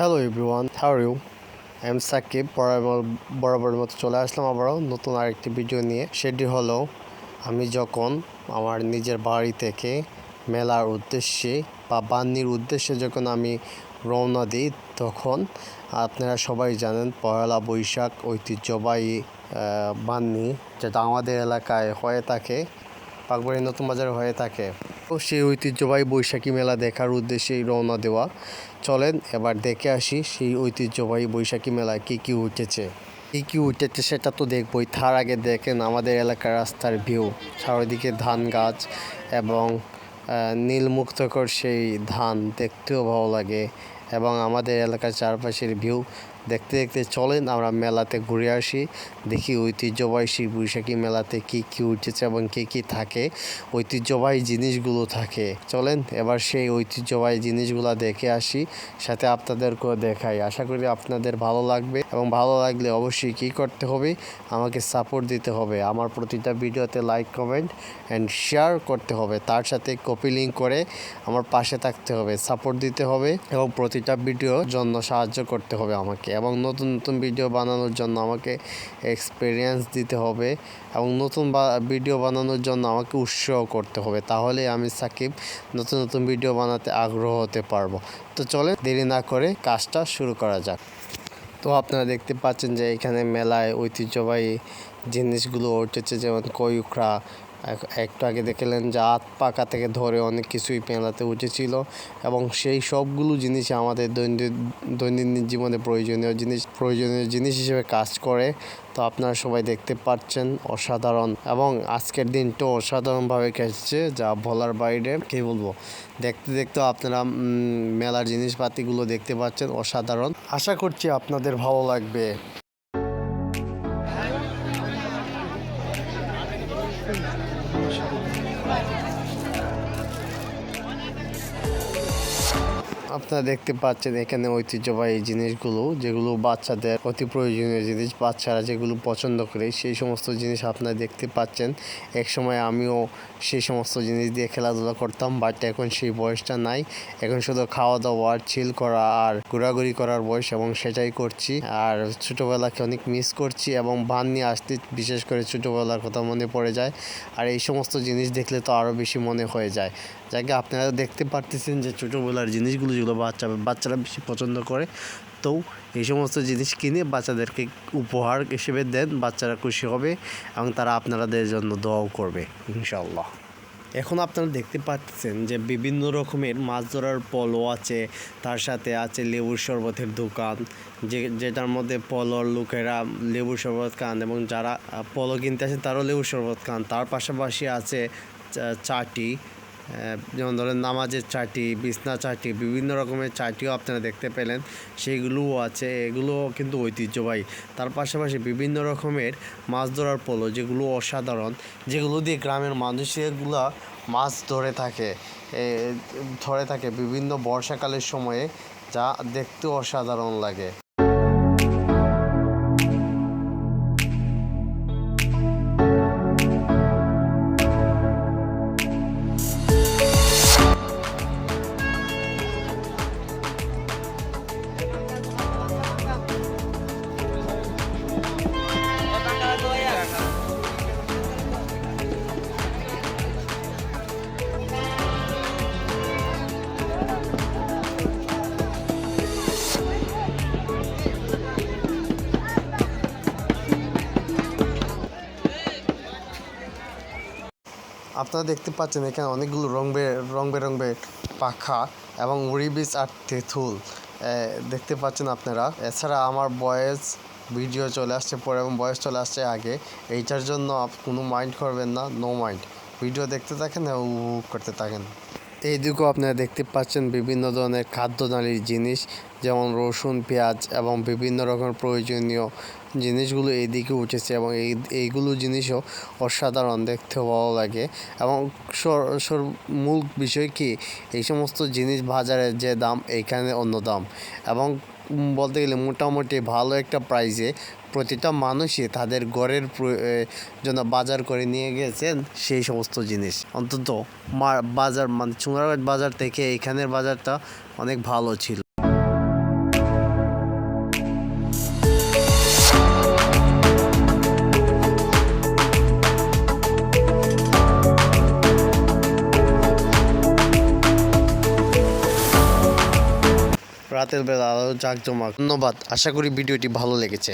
Hello everyone how you am Sakib বরাবর মতো চলে আসলাম আবারও নতুন আরেকটি ভিডিও নিয়ে। সেটি হলো, আমি যখন আমার নিজের বাড়ি থেকে মেলার উদ্দেশ্যে বা বান্নির উদ্দেশ্যে যখন আমি রওনা দিই, তখন আপনারা সবাই জানেন পয়লা বৈশাখ ঐতিহ্যবাহী বান্নি যেটা আমাদের এলাকায় হয়ে থাকে, পাকবাড়ি নতুন বাজারে হয়ে থাকে। সেই ঐতিহ্যবাহী বৈশাখী মেলা দেখার উদ্দেশ্যে রওনা দেওয়া। চলেন এবার দেখে আসি সেই ঐতিহ্যবাহী বৈশাখী মেলায় কী কী উঠেছে। কী কী উঠেছে সেটা তো দেখবই। তার আগে দেখেন আমাদের এলাকার রাস্তার ভিউ। চারিদিকে ধান গাছ এবং নীলমুক্তকর সেই ধান। দেখতেও ভালো লাগে। এবং আমাদের এলাকার চারপাশের ভিউ দেখতে দেখতে চলেন, আমরা মেলাতে ঘুরে আসি, দেখি ঐতিহ্যবাহী সেই বৈশাখী মেলাতে কী কী উঠেছে এবং কী কী থাকে, ঐতিহ্যবাহী জিনিসগুলো থাকে। চলেন, এবার সেই ঐতিহ্যবাহী জিনিসগুলো দেখে আসি, সাথে আপনাদেরকেও দেখাই। আশা করি আপনাদের ভালো লাগবে এবং ভালো লাগলে অবশ্যই কী করতে হবে, আমাকে সাপোর্ট দিতে হবে। আমার প্রতিটা ভিডিওতে লাইক কমেন্ট অ্যান্ড শেয়ার করতে হবে। তার সাথে কপি লিঙ্ক করে আমার পাশে থাকতে হবে সাপোর্ট দিতে হবে এবং প্রতিটা ভিডিওর জন্য সাহায্য করতে হবে আমাকে এবং নতুন নতুন ভিডিও বানানোর জন্য আমাকে এক্সপিরিয়েন্স দিতে হবে এবং নতুন ভিডিও বানানোর জন্য আমাকে উৎসাহ করতে হবে। তাহলে আমি সাকিব নতুন নতুন ভিডিও বানাতে আগ্রহ হতে পারব। তো চলে দেরি না করে কাজটা শুরু করা যাক। তো আপনারা দেখতে পাচ্ছেন যে এখানে মেলায় ঐতিহ্যবাহী জিনিসগুলো উঠেছে, যেমন কয়ুখরা একটু আগে দেখলেন যে আত পাকা থেকে ধরে অনেক কিছুই মেলাতে উঠেছিল এবং সেই সবগুলো জিনিস আমাদের দৈনন্দিন দৈনন্দিন জীবনে প্রয়োজনীয় জিনিস প্রয়োজনীয় জিনিস হিসেবে কাজ করে। তো আপনারা সবাই দেখতে পাচ্ছেন অসাধারণ এবং আজকের দিনটা অসাধারণভাবে কেটেছে, যা বলার বাইরে কী বলব? দেখতে দেখতে আপনারা মেলার জিনিসপাতিগুলো দেখতে পাচ্ছেন, অসাধারণ। আশা করছি আপনাদের ভালো লাগবে। Thank you. আপনারা দেখতে পাচ্ছেন এখানে ঐতিহ্যবাহী জিনিসগুলো, যেগুলো বাচ্চাদের অতি প্রয়োজনীয় জিনিস, বাচ্চারা যেগুলো পছন্দ করে, সেই সমস্ত জিনিস আপনারা দেখতে পাচ্ছেন। এক সময় আমিও সেই সমস্ত জিনিস দিয়ে খেলাধুলা করতাম বাট এখন সেই বয়সটা নাই। এখন শুধু খাওয়া দাওয়া আর চিল করা আর ঘোরাঘুরি করার বয়স, এবং সেটাই করছি। আর ছোটোবেলাকে অনেক মিস করছি, এবং বান নিয়ে আসতে, বিশেষ করে ছোটোবেলার কথা মনে পড়ে যায়। আর এই সমস্ত জিনিস দেখলে তো আরও বেশি মনে হয়ে যায়। যাকে আপনারা দেখতে পারতেছেন যে ছোটোবেলার জিনিসগুলো যেগুলো বাচ্চা, বাচ্চারা বেশি পছন্দ করে। তো এই সমস্ত জিনিস কিনে বাচ্চাদেরকে উপহার হিসেবে দেন, বাচ্চারা খুশি হবে এবং তারা আপনাদের জন্য দোয়াও করবে ইনশাল্লাহ এখন আপনারা দেখতে পাচ্ছেন যে বিভিন্ন রকমের মাছ ধরার পলো আছে, তার সাথে আছে লেবুর শরবতের দোকান, যে, যেটার মধ্যে পলোর লোকেরা লেবুর শরবত খান এবং যারা পলো কিনতে আসে তারাও লেবুর শরবত খান। তার পাশাপাশি আছে চাটি যেমন ধরেন নামাজের চাটি, বিছনা চাটি, বিভিন্ন রকমের চাটিও আপনারা দেখতে পেলেন। সেইগুলোও আছে, এগুলোও কিন্তু ঐতিহ্যবাহী। তার পাশাপাশি বিভিন্ন রকমের মাছ ধরার পলো, যেগুলো অসাধারণ, যেগুলো দিয়ে গ্রামের মানুষেরগুলা মাছ ধরে থাকে। ধরে থাকে বিভিন্ন বর্ষাকালের সময়ে, যা দেখতে অসাধারণ লাগে। আপনারা দেখতে পাচ্ছেন এখানে অনেকগুলো রং বে রং বেরঙের পাখা এবং উড়ি বীজ আর তেঁতুল। দেখতে পাচ্ছেন আপনারা। এছাড়া আমার বয়েস ভিডিও চলে আসছে পরে এবং বয়স চলে আসছে আগে। এইটার জন্য কোনো মাইন্ড করবেন না, নো মাইন্ড। ভিডিও দেখতে থাকেন উপভোগ করতে থাকেন। এইদিকেও আপনারা দেখতে পাচ্ছেন বিভিন্ন ধরনের খাদ্যনালীর জিনিস, যেমন রসুন, পেঁয়াজ এবং বিভিন্ন রকমের প্রয়োজনীয় জিনিসগুলো এইদিকে উঠেছে এবং এই, এইগুলো জিনিসও অসাধারণ দেখতে ভালো লাগে। এবং সর- মূল বিষয় কি? এই সমস্ত জিনিস বাজারে যে দাম, এইখানে অন্য দাম। এবং বলতে গেলে মোটামুটি ভালো একটা প্রাইসে প্রতিটা মানুষই তাদের ঘরের জন্য বাজার করে নিয়ে গেছেন সেই সমস্ত জিনিস। অন্তত বাজার মানে চুঙারঘাট বাজার থেকে এখানের বাজারটা অনেক ভালো ছিল। রাতের বেলা আরও জাঁকজমাক। ধন্যবাদ আশা করি ভিডিওটি ভালো লেগেছে।